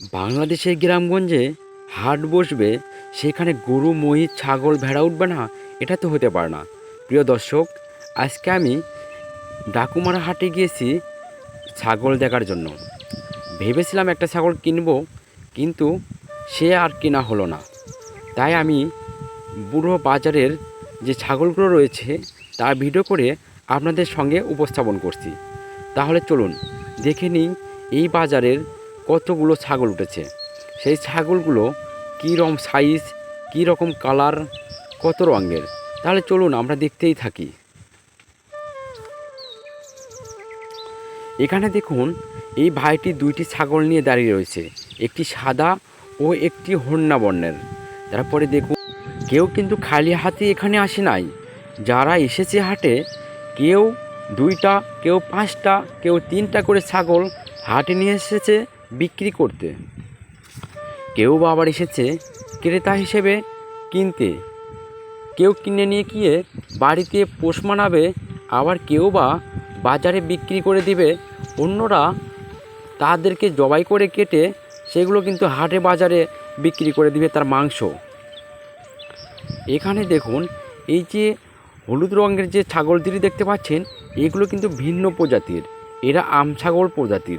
বাংলাদেশের গ্রামগঞ্জে হাট বসবে, সেখানে গরু, মহিষ, ছাগল ভেড়া উঠবে না, এটা তো হতে পারে না। প্রিয় দর্শক, আজকে আমি ডাকুমারা হাটে গিয়েছি ছাগল দেখার জন্য। ভেবেছিলাম একটা ছাগল কিনবো, কিন্তু সে আর কেনা হলো না। তাই আমি বুড়ো বাজারের যে ছাগলগুলো রয়েছে, তা ভিডিও করে আপনাদের সঙ্গে উপস্থাপন করছি। তাহলে চলুন, দেখে নিই এই বাজারের কতগুলো ছাগল উঠেছে? সেই ছাগলগুলো কী রকম সাইজ কী রকম কালার কত রঙের? তাহলে চলুন আমরা দেখতেই থাকি। এখানে দেখুন, এই ভাইটি দুইটি ছাগল নিয়ে দাঁড়িয়ে রয়েছে। একটি সাদা ও একটি হন্যা বর্ণের। তারপরে দেখুন, কেউ কিন্তু খালি হাতে এখানে আসে নাই। যারা এসেছে হাটে, কেউ দুইটা, কেউ পাঁচটা, কেউ তিনটা করে ছাগল হাটে নিয়ে এসেছে। বিক্রি করতে। কেউ বা আবার এসেছে ক্রেতা হিসেবে কিনতে। কেউ কিনে নিয়ে গিয়ে বাড়িতে পোষ মানাবে, আবার কেউ বা বাজারে বিক্রি করে দিবে। অন্যরা তাদেরকে জবাই করে কেটে সেগুলো কিন্তু হাটে বাজারে বিক্রি করে দিবে তার মাংস। এখানে দেখুন, এই যে হলুদ রঙের যে ছাগল দেখতে পাচ্ছেন, এগুলো কিন্তু ভিন্ন প্রজাতির। এরা আম ছাগল প্রজাতির।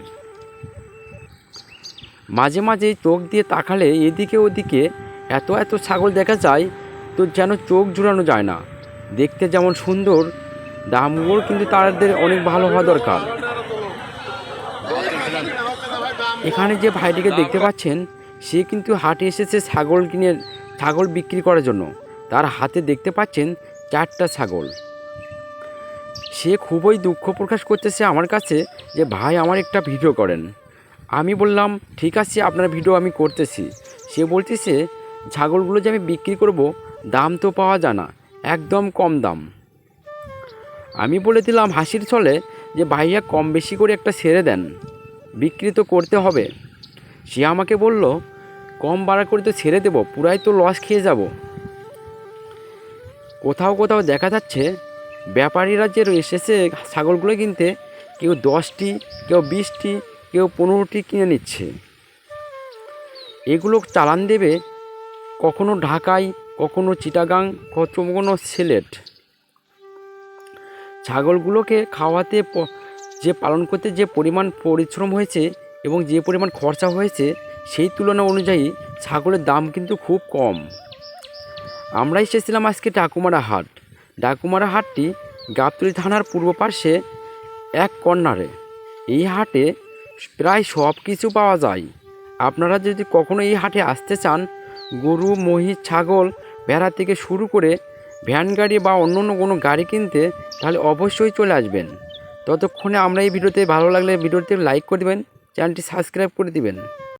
মাঝে মাঝে চোখ দিয়ে তাকালে এদিকে ওদিকে এত এত ছাগল দেখা যায় তো যেন চোখ জুড়ানো যায় না। দেখতে যেমন সুন্দর, দামগুলো কিন্তু তাদের অনেক ভালো হওয়া দরকার। এখানে যে ভাইটিকে দেখতে পাচ্ছেন, সে কিন্তু হাটে এসেছে ছাগল কিনে, ছাগল বিক্রি করার জন্য। তার হাতে দেখতে পাচ্ছেন চারটা ছাগল। সে খুবই দুঃখ প্রকাশ করতেছে আমার কাছে যে, ভাই, আমার একটা ভিডিও করেন। আমি বললাম, ঠিক আছে, আপনার ভিডিও আমি করতেছি। সে বলতেছে, ছাগলগুলো যে আমি বিক্রি করব, দাম তো পাওয়া যায় না, একদম কম দাম। আমি বলে দিলাম, হাসির ছলে যে ভাইয়া কম বেশি করে একটা ছেড়ে দেন, বিক্রি তো করতে হবে। সে আমাকে বলল, কম বাড়া করে তো ছেড়ে দেবো, পুরাই তো লস খেয়ে যাব। কোথাও কোথাও দেখা যাচ্ছে, ব্যাপারীরা যে এসেছে ছাগলগুলো কিনতে, কেউ দশটি, কেউ বিশটি কেউ পনেরোটি কিনে নিচ্ছে। এগুলো চালান দেবে কখনো ঢাকায়, কখনো চিটাগাং, কখনো সিলেট। ছাগলগুলোকে খাওয়াতে যে পালন করতে যে পরিমাণ পরিশ্রম হয়েছে এবং যে পরিমাণ খরচা হয়েছে, সেই তুলনা অনুযায়ী ছাগলের দাম কিন্তু খুব কম। আমরা এসেছিলাম আজকে ডাকুমারা হাট। ডাকুমারা হাটটি গাবতলী থানার পূর্ব পার্শ্বে এক কর্নারে। এই হাটে প্রায় সব কিছু পাওয়া যায়। আপনারা যদি কখনো এই হাটে আসতে চান, গরু, মহিষ, ছাগল ভেড়া থেকে শুরু করে ভ্যান গাড়ি বা অন্য অন্য কোনো গাড়ি কিনতে তাহলে অবশ্যই চলে আসবেন। ততক্ষণে আমরা এই ভিডিওতে ভালো লাগলে ভিডিওতে লাইক করে দেবেন, চ্যানেলটি সাবস্ক্রাইব করে দিবেন।